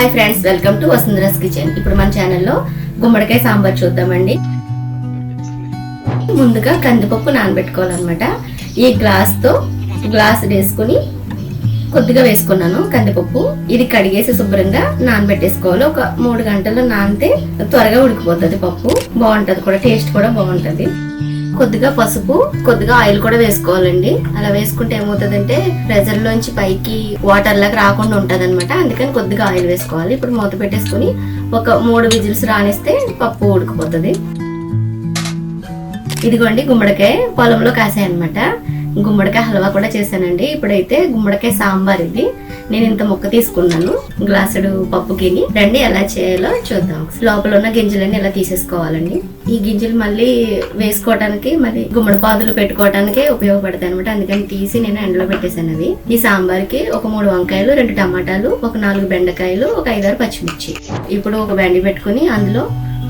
Hi friends welcome to Vasundhara's kitchen ఇప్పుడు మన ఛానల్లో గుమ్మడికాయ సాంబార్ చూద్దామండి. ముందుగా కందిపప్పు నానబెట్టుకోవాలన్నమాట. ఈ గ్లాస్తో గ్లాస్ వేసుకుని కొద్దిగా వేసుకున్నాను కందిపప్పు. ఇది కడిగేసి శుభ్రంగా నానబెట్టేసుకోవాలి. ఒక మూడు గంటలు నానితే త్వరగా ఉడికిపోతుంది పప్పు. బాగుంటుంది కూడా టేస్ట్ కూడా బాగుంటుంది. కొద్దిగా పసుపు కొద్దిగా ఆయిల్ కూడా వేసుకోవాలండి. అలా వేసుకుంటే ఏమవుతుందంటే ప్రెజర్ లోంచి పైకి వాటర్ లాగా రాకుండా ఉంటుంది అనమాట అందుకని కొద్దిగా ఆయిల్ వేసుకోవాలి. ఇప్పుడు మూత పెట్టేసుకుని ఒక మూడు విజిల్స్ రానిస్తే పప్పు ఉడికిపోతుంది. ఇదిగోండి గుమ్మడికాయ పొలంలో కాసాయి అనమాట గుమ్మడికాయ హల్వా కూడా చేశానండి. ఇప్పుడైతే గుమ్మడికాయ సాంబార్ ఇది. నేను ఇంత ముక్క తీసుకున్నాను గ్లాసుడు పప్పు గిని రండి ఎలా చేయాలో చూద్దాం. లోపల ఉన్న గింజలన్నీ ఎలా తీసేసుకోవాలండి? ఈ గింజలు మళ్ళీ వేసుకోవడానికి మరి గుమ్మడి పాదులు పెట్టుకోవడానికి ఉపయోగపడతాయి అనమాట అందుకని తీసి నేను ఎండలో పెట్టేశాను అవి. ఈ సాంబార్కి ఒక మూడు వంకాయలు రెండు టమాటాలు ఒక నాలుగు బెండకాయలు ఒక ఐదారు పచ్చిమిర్చి. ఇప్పుడు ఒక బెండి పెట్టుకుని అందులో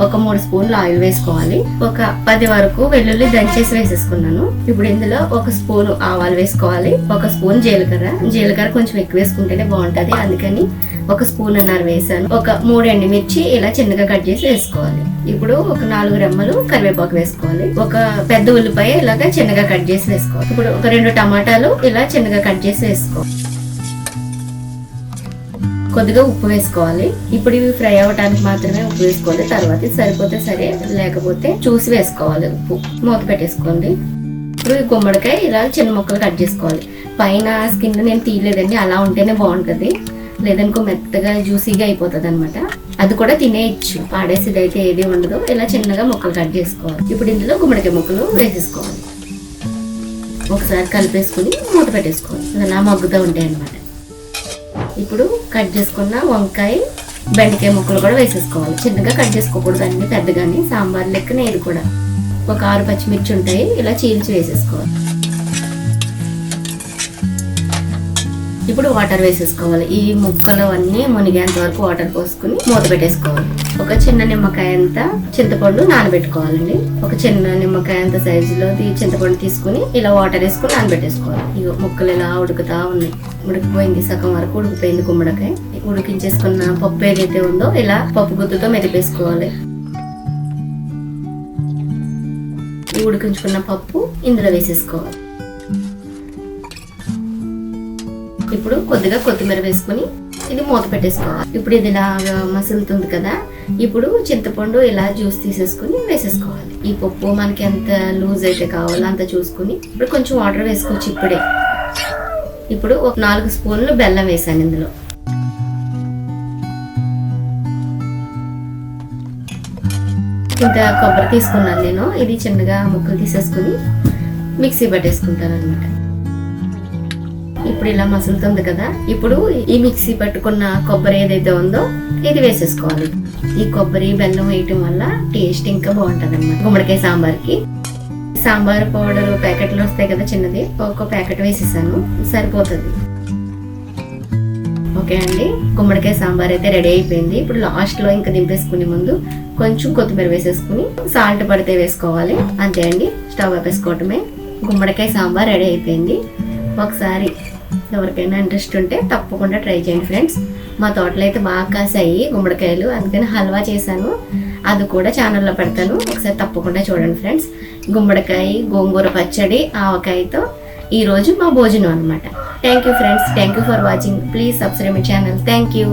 ఒక మూడు స్పూన్లు ఆయిల్ వేసుకోవాలి. ఒక పది వరకు వెల్లుల్లి దంచేసి వేసేసుకున్నాను. ఇప్పుడు ఇందులో ఒక స్పూన్ ఆవాలు వేసుకోవాలి. ఒక స్పూన్ జీలకర్ర. జీలకర్ర కొంచెం ఎక్కువ వేసుకుంటేనే బాగుంటది. అందుకని ఒక స్పూన్ అన్నారు వేసాను ఒక మూడు ఎండుమిర్చి ఇలా చిన్నగా కట్ చేసి వేసుకోవాలి. ఇప్పుడు ఒక నాలుగు రెమ్మలు కరివేపాకు వేసుకోవాలి. ఒక పెద్ద ఉల్లిపాయ ఇలాగా చిన్నగా కట్ చేసి వేసుకోవాలి. ఇప్పుడు ఒక రెండు టమాటాలు ఇలా చిన్నగా కట్ చేసి వేసుకోవాలి. కొద్దిగా ఉప్పు వేసుకోవాలి. ఇప్పుడు ఇవి ఫ్రై అవ్వడానికి మాత్రమే ఉప్పు వేసుకోవాలి. తర్వాత సరిపోతే సరే లేకపోతే చూసి వేసుకోవాలి ఉప్పు. మూత పెట్టేసుకోండి. ఇప్పుడు ఈ గుమ్మడికాయ ఇలా చిన్న ముక్కలు కట్ చేసుకోవాలి. పైన స్కిన్ నేను తీయలేదండి. అలా ఉంటేనే బాగుంటుంది. లేదనుకో మెత్తగా జ్యూసీగా అయిపోతుంది అనమాట అది కూడా తినేయచ్చు. పాడేసేది అయితే ఏది ఉండదు. ఇలా చిన్నగా ముక్కలు కట్ చేసుకోవాలి. ఇప్పుడు ఇందులో గుమ్మడికాయ ముక్కలు వేసేసుకోవాలి. ఒకసారి కలిపేసుకుని మూత పెట్టేసుకోవాలి. అలా మగ్గుతూ ఉంటాయి అనమాట ఇప్పుడు కట్ చేసుకున్న వంకాయ బెండకాయ ముక్కలు కూడా వేసేసుకోవాలి. చిన్నగా కట్ చేసుకోకూడదు అన్ని పెద్దగాని. సాంబార్ లెక్కనే ఇది కూడా. ఒక ఆరు పచ్చిమిర్చి ఉంటాయి ఇలా చీల్చి వేసేసుకోవాలి. ఇప్పుడు వాటర్ వేసేసుకోవాలి. ఈ ముక్కలు అన్ని మునిగేంత వరకు వాటర్ పోసుకుని మూత పెట్టేసుకోవాలి. ఒక చిన్న నిమ్మకాయ అంత చింతపండు నానబెట్టుకోవాలండి. ఒక చిన్న నిమ్మకాయ అంత సైజులో చింతపండు తీసుకుని ఇలా వాటర్ వేసుకుని నానబెట్టేసుకోవాలి. ఇగో ముక్కలు ఇలా ఉడుకుతా ఉన్నాయి. ఉడికిపోయింది సగం వరకు ఉడికిపోయింది గుమ్మడికాయ. ఉడికించేసుకున్న పప్పు ఏదైతే ఉందో ఇలా పప్పు గుత్తుతో మెదిపేసుకోవాలి. ఉడికించుకున్న పప్పు ఇందులో వేసేసుకోవాలి. ఇప్పుడు కొద్దిగా కొత్తిమీర వేసుకుని ఇది మూత పెట్టేసుకోవాలి. ఇప్పుడు ఇది ఇలాగా మసులుతుంది కదా ఇప్పుడు చింతపండు ఇలా జ్యూస్ తీసేసుకుని వేసేసుకోవాలి. ఈ పప్పు మనకి ఎంత లూజ్ అయితే కావాలో అంత చూసుకుని ఇప్పుడు కొంచెం వాటర్ వేసుకోవచ్చు ఇప్పుడే. ఇప్పుడు ఒక నాలుగు స్పూన్లు బెల్లం వేసాను ఇందులో. ఇంత కొబ్బరి తీసుకున్నాను నేను. ఇది చిన్నగా ముక్కలు తీసేసుకుని మిక్సీ పట్టేసుకుంటాను అనమాట ఇప్పుడు ఇలా మసులుతుంది కదా. ఇప్పుడు ఈ మిక్సీ పట్టుకున్న కొబ్బరి ఏదైతే ఉందో ఇది వేసేసుకోవాలి. ఈ కొబ్బరి బెల్లం వేయటం వల్ల టేస్ట్ ఇంకా బాగుంటుంది అనమాట గుమ్మడికాయ సాంబార్కి. సాంబార్ పౌడర్ ప్యాకెట్లు వస్తాయి కదా చిన్నది. ఒక ప్యాకెట్ వేసేసాను. సరిపోతుంది. ఓకే అండి. గుమ్మడికాయ సాంబార్ అయితే రెడీ అయిపోయింది. ఇప్పుడు లాస్ట్లో ఇంకా దింపేసుకునే ముందు కొంచెం కొత్తిమీర వేసేసుకుని సాల్ట్ పడితే వేసుకోవాలి. అంతే అండి. స్టవ్ వేసుకోవటమే గుమ్మడికాయ సాంబార్ రెడీ అయిపోయింది. ఒకసారి ఎవరికైనా ఇంట్రెస్ట్ ఉంటే తప్పకుండా ట్రై చేయండి ఫ్రెండ్స్ మా తోటలో అయితే బాగా కాసాయి గుమ్మడికాయలు అందుకని హల్వా చేశాను. అది కూడా ఛానల్లో పెడతాను. ఒకసారి తప్పకుండా చూడండి ఫ్రెండ్స్ గుమ్మడికాయ గోంగూర పచ్చడి ఆవకాయతో ఈరోజు మా భోజనం అనమాట thank you friends thank you for watching please subscribe my channel thank you